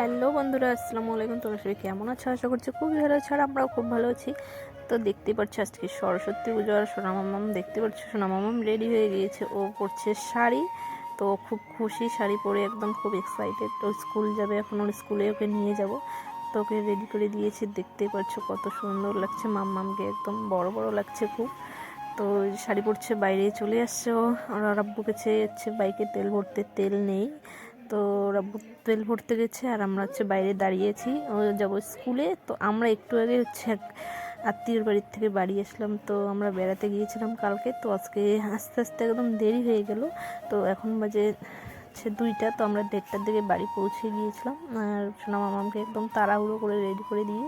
Hello বন্ধুরা, আসসালামু আলাইকুম। তোমরা সবাই কেমন আছো? আশা করছি খুবই ভালো আছো আর আমরাও খুব ভালো আছি। তো দেখতে পাচ্ছ আজকে সরস্বতী পুজো আর সোনামামাম দেখতে পাচ্ছ সোনামামাম রেডি হয়ে গিয়েছে। ও পরছে শাড়ি। তো খুব খুশি শাড়ি পরে একদম খুব এক্সাইটেড তো স্কুল যাবে এখন, ওর স্কুলে ওকে নিয়ে যাব। তো ওকে রেডি করে দিয়েছি। দেখতে পাচ্ছ কত সুন্দর লাগছে। মাম্মামকে একদম বড় বড় লাগছে খুব। তো শাড়ি পরছে, বাইরে চলে আসছে ও। আর আব্বুকে চেয়ে যাচ্ছে বাইকে তেল ভরতে। তেল নেই। তো ওরা তেল ভরতে গেছে আর আমরা হচ্ছে বাইরে দাঁড়িয়েছি। ও যাব স্কুলে, তো আমরা একটু আগে হচ্ছে এক আত্মীয়র বাড়ির থেকে বাড়ি আসলাম। তো আমরা বেড়াতে গিয়েছিলাম কালকে, তো আজকে আস্তে আস্তে একদম দেরি হয়ে গেল। তো এখন বাজে হচ্ছে দুইটা, তো আমরা দেড়টার দিকে বাড়ি পৌঁছে গিয়েছিলাম। আর সোনা মামাকে একদম তাড়াহুড়ো করে রেডি করে দিয়ে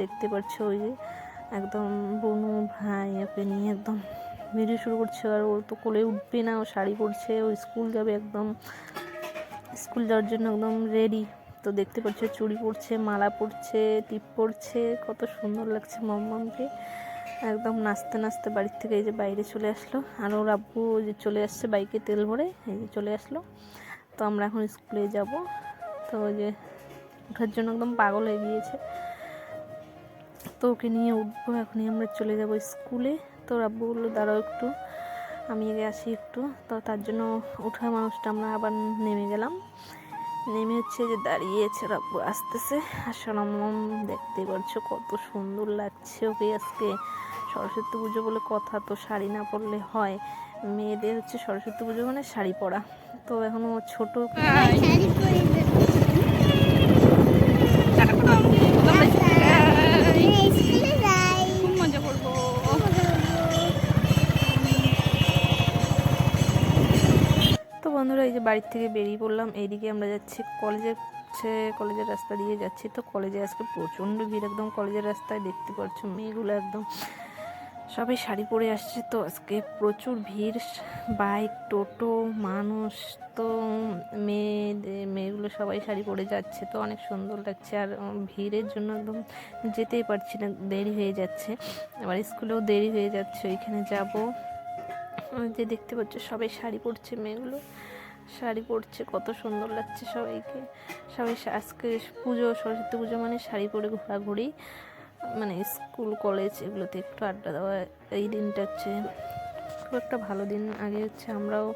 দেখতে পাচ্ছ ওই যে একদম বনু ভাই ওকে নিয়ে একদম ভিডিও শুরু করছে। আর ও তো কোলে উঠবে না, ও শাড়ি পরছে, ও স্কুল যাবে একদম স্কুল যাওয়ার জন্য একদম রেডি তো দেখতে পাচ্ছ চুড়ি পরছে, মালা পরছে, টিপ পরছে, কত সুন্দর লাগছে মাম্মামকে একদম নাচতে নাচতে বাড়ির থেকে এই যে বাইরে চলে আসলো। আর ওর আব্বু যে চলে আসছে বাইকে তেল ভরে, এই যে চলে আসলো। তো আমরা এখন স্কুলে যাব। তো ওই যে ওঠার জন্য একদম পাগল হয়ে গিয়েছে। তো ওকে নিয়ে উঠবো, এখনই আমরা চলে যাব স্কুলে। তো আব্বু বলল, দাঁড়াও একটু। আমি আগে আসি একটু। তো তার জন্য ওঠা মানুষটা আমরা আবার নেমে গেলাম। নেমে হচ্ছে যে দাঁড়িয়েছে রাব্বু, আসতেছে। আর সোনামম দেখতে পাচ্ছ কত সুন্দর লাগছে ওকে আজকে। সরস্বতী পুজো বলে কথা তো শাড়ি না পরলে হয়। মেয়েদের হচ্ছে সরস্বতী পুজো মানে শাড়ি পরা। তো এখনও ছোট বাড়ির থেকে বেরিয়ে পড়লাম। এইদিকে আমরা যাচ্ছি কলেজের, হচ্ছে কলেজের রাস্তা দিয়ে যাচ্ছি। তো কলেজে আজকে প্রচণ্ড ভিড় একদম কলেজের রাস্তায়, দেখতে পাচ্ছ মেয়েগুলো একদম সবাই শাড়ি পরে আসছে। তো আজকে প্রচুর ভিড়, বাইক, টোটো, মানুষ, তো মেয়েদের মেয়েগুলো সবাই শাড়ি পরে যাচ্ছে। তো অনেক সুন্দর লাগছে আর ভিড়ের জন্য একদম যেতেই পারছি না, দেরি হয়ে যাচ্ছে। আবার স্কুলেও দেরি হয়ে যাচ্ছে, ওইখানে যাব। যে দেখতে পাচ্ছ সবাই শাড়ি পরছে মেয়েগুলো। শাড়ি পরছে, কত সুন্দর লাগছে সবাইকে। সবাই আজকে পুজো, সরস্বতী পুজো মানে শাড়ি পরে ঘোরাঘুরি মানে স্কুল, কলেজ এগুলোতে একটু আড্ডা দেওয়া, এই দিনটা হচ্ছে খুব একটা ভালো দিন। আগে হচ্ছে আমরাও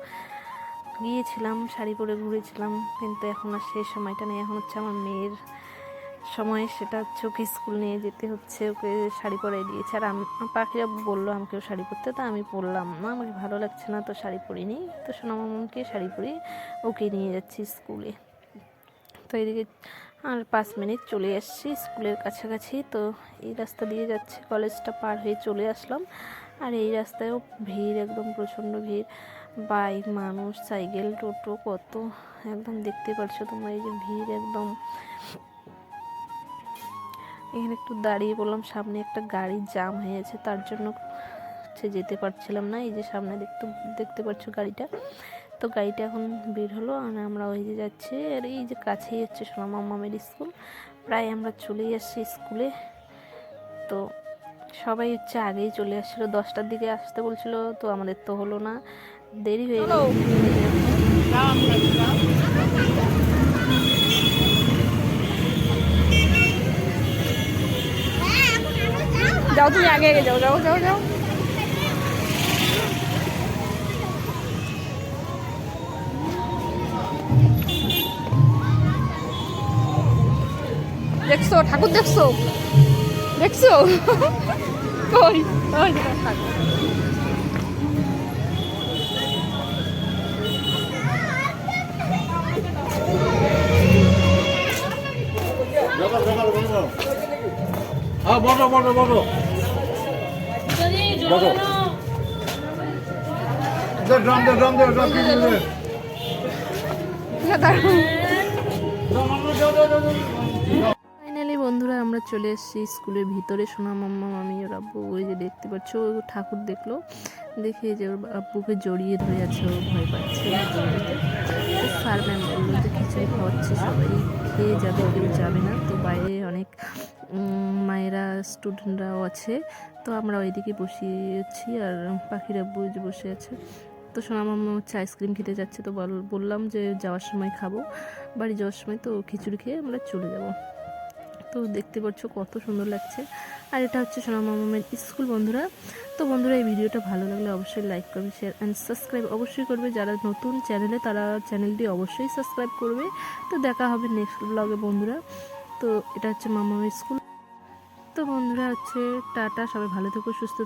গিয়েছিলাম, শাড়ি পরে ঘুরেছিলাম, কিন্তু এখন আর সেই সময়টা নেই। এখন হচ্ছে আমার মেয়ের সময় সেটা হচ্ছে ওকে স্কুল নিয়ে যেতে হচ্ছে, ওকে শাড়ি পরাই দিয়েছে। আর আম- পাখিরা বলল, আমাকেও শাড়ি পরতে। তো আমি পরলাম না, আমাকে ভালো লাগছে না, তো শাড়ি পরিনি। তো সোনামামকে শাড়ি পরি, ওকে নিয়ে যাচ্ছি স্কুলে। তো এদিকে আর পাঁচ মিনিট চলে আসছি স্কুলের কাছাকাছি। তো এই রাস্তা দিয়ে যাচ্ছে, কলেজটা পার হয়ে চলে আসলাম। আর এই রাস্তায়ও ভিড়, একদম প্রচণ্ড ভিড়। বাইক, মানুষ, সাইকেল, টোটো, কত একদম দেখতে পাচ্ছ তোমরা, এই যে ভিড় একদম। এখানে একটু দাঁড়িয়ে বললাম, সামনে একটা গাড়ি জাম হয়েছে, তার জন্য হচ্ছে যেতে পারছিলাম না। এই যে সামনে দেখতে দেখতে পাচ্ছ গাড়িটা? তো গাড়িটা এখন বের হলো, আর আমরা ওই যে যাচ্ছি, আর এই যে কাছেই হচ্ছে সোনামা মামের স্কুল। প্রায় আমরা চলেই আসছি স্কুলে। তো সবাই হচ্ছে আগেই চলে আসছিল, দশটার দিকে আসতে বলছিল, তো আমাদের তো হলো না, দেরি হয়ে গেল। যাও তুমি আগে আগে যাও যাও যাও যাও দেখছ ঠাকুর দেখছ দেখছ কই ওই যে ঠাকুর হ্যাঁ বসো বসো বসো বসো দে ড্রাম দে ড্রাম দে ড্রাম দিয়ে দে। ফাইনালি বন্ধুরা আমরা চলে এসেছি স্কুলের ভিতরে। সোনা মাম্মা মামি ওর আব্বু ওই যে দেখতে পাচ্ছ ও ঠাকুর দেখল। দেখে যে ওর আব্বুকে জড়িয়ে ধরে আছে ও ভয় পাচ্ছে। স্যার ম্যাম বলল যে খিচুড়ি খাওয়াচ্ছে সবাই খেয়ে যাবে কেউ যাবে না। তো বাইরে অনেক মায়েরা স্টুডেন্টরাও আছে। তো আমরা ওইদিকে বসিয়েছি আর পাখিরা বুঝে, বসে আছে। তো সোনা মামা হচ্ছে আইসক্রিম খেতে যাচ্ছে, তো বল- বললাম যে যাওয়ার সময় খাব। বাড়ি যাওয়ার সময় তো খিচুড়ি খেয়ে আমরা চলে যাব। তো দেখতে পাচ্ছ কত সুন্দর লাগছে। আর এটা হচ্ছে সোনা মামামের স্কুল, বন্ধুরা। তো বন্ধুরা, এই ভিডিওটা ভালো লাগলে অবশ্যই লাইক করবে শেয়ার অ্যান্ড সাবস্ক্রাইব অবশ্যই করবে। যারা নতুন চ্যানেলে তারা চ্যানেলটি অবশ্যই সাবস্ক্রাইব করবে। তো দেখা হবে নেক্সট ব্লগে বন্ধুরা। তো এটা হচ্ছে মামামের স্কুল। হচ্ছে টাটা সবাই ভালো থেকো সুস্থ